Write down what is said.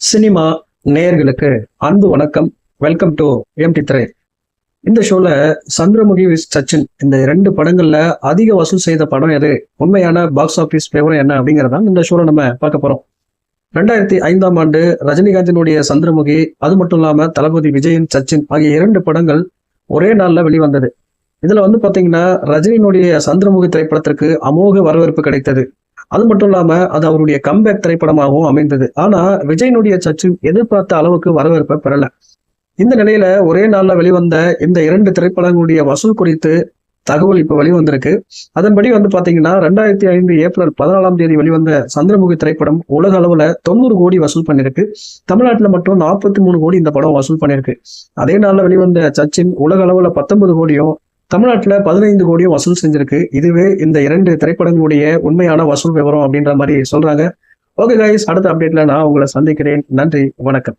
Cinema நேயர்களுக்கு அன்பு வணக்கம். வெல்கம் டு எம்டி திரை இந்த ஷோல சந்திரமுகி விஸ் சச்சின். இந்த ரெண்டு படங்கள்ல அதிக வசூல் செய்த படம் எது? உண்மையான பாக்ஸ் ஆபீஸ் விவரம் என்ன அப்படிங்கறத இந்த ஷோல நம்ம பார்க்க போறோம். ரெண்டாயிரத்தி ஐந்தாம் ஆண்டு ரஜினிகாந்தினுடைய சந்திரமுகி அது மட்டும் இல்லாம தளபதி விஜயின் சச்சின் ஆகிய இரண்டு படங்கள் ஒரே நாள்ல வெளிவந்தது. இதுல வந்து பாத்தீங்கன்னா ரஜினியினுடைய சந்திரமுகி திரைப்படத்திற்கு அமோக வரவேற்பு கிடைத்தது. அது மட்டும் இல்லாம அது அவருடைய கம்பேக் திரைப்படமாகவும் அமைந்தது. ஆனா விஜயனுடைய சச்சின் எதிர்பார்த்த அளவுக்கு வரவேற்பை பெறல. இந்த நிலையில ஒரே நாள்ல வெளிவந்த இந்த இரண்டு திரைப்படங்களுடைய வசூல் குறித்து தகவல் இப்ப வெளிவந்திருக்கு. அதன்படி வந்து பாத்தீங்கன்னா ரெண்டாயிரத்தி ஐந்து ஏப்ரல் பதினாலாம் தேதி வெளிவந்த சந்திரமுகி திரைப்படம் உலக அளவுல தொண்ணூறு கோடி வசூல் பண்ணிருக்கு. தமிழ்நாட்டுல மட்டும் நாற்பத்தி மூணு கோடி இந்த படம் வசூல் பண்ணிருக்கு. அதே நாள்ல வெளிவந்த சச்சின் உலக அளவுல பத்தொன்பது கோடியும் தமிழ்நாட்டுல பதினைந்து கோடியும் வசூல் செஞ்சிருக்கு. இதுவே இந்த இரண்டு திரைப்படங்களுடைய உண்மையான வசூல் விவரம் அப்படின்ற மாதிரி சொல்றாங்க. ஓகே கைஸ் அடுத்த அப்டேட்ல நான் உங்களை சந்திக்கிறேன். நன்றி வணக்கம்.